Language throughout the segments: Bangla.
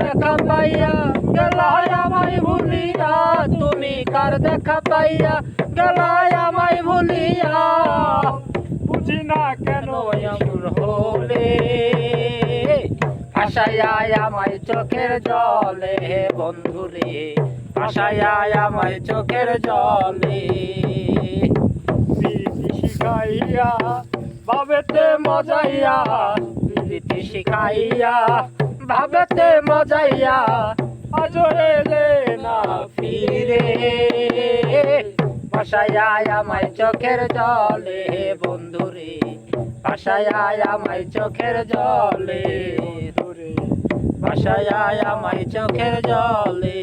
দেখা পাইয়া গেলায় আমায় ভুলিয়া তুমি কার দেখা পাইয়া গেলায় আমায় ভুলিয়া। বুঝি না কেন? এমন হলে ভাসায় আমায় চোখের জলে হে বন্ধুরে ভাসায় আমায় চোখের জলে। শিখাইয়া বাবেতে মজাইয়া শিখাইয়া ভাবেতে মজাইয়া এলে না ফিরে। ভাসায় আমায় চোখের জলে বন্ধুরে। ভাসায় আমায় চোখের জলে ভাসায় আমায় চোখের জলে।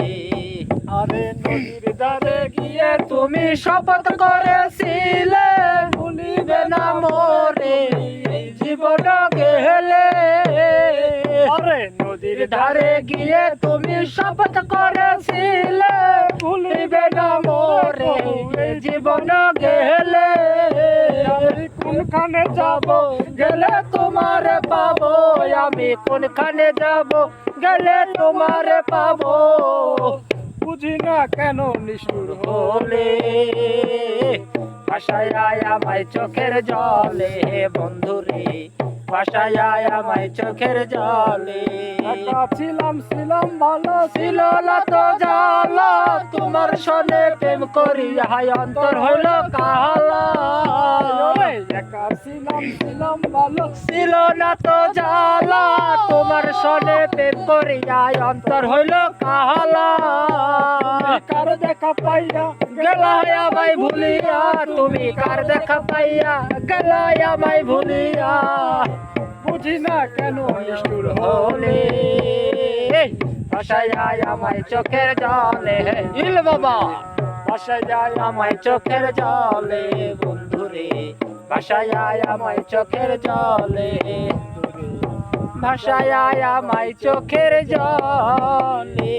আরে নদীর ধারে গিয়ে তুমি শপথ করেছিলে ভুলিবে না মোরে। জীবন গেলে নদীর ধারে গিয়ে তুমি শপথ করেছিলে। ভুলিবে না মোরে জীবন গেলে। আমি কোনখানে যাব? গেলে তোমার পাবো। আমি কোনখানে যাব? গেলে তোমার পাবো। বুঝি না কেন নিষ্ঠুর হলে। ভাষায় আমায় চোখের জলে। বন্ধুরে ভাষায় আমায় তোমার সনে প্রেম করি হাই অন্তর হইল কালা ছিলাম ছিলাম, ভালো ছিল না তো জালা তোমার সনে প্রেম করি হাই অন্তর হইল দেখা পাইয়া, গেলায় ভুলিয়া, তুমি কার দেখা পাইয়া, গেলায় আমায় ভুলিয়া। বুঝি না কেন নিষ্ঠুর হলে? ভাষায় আমায় চোখের জলে। ইল বাবা ভাষায় আমায় চোখের জলে, বন্ধুরে। ভাষায় আমায় চোখের জলে ভাষায় আমায় চোখের জলে।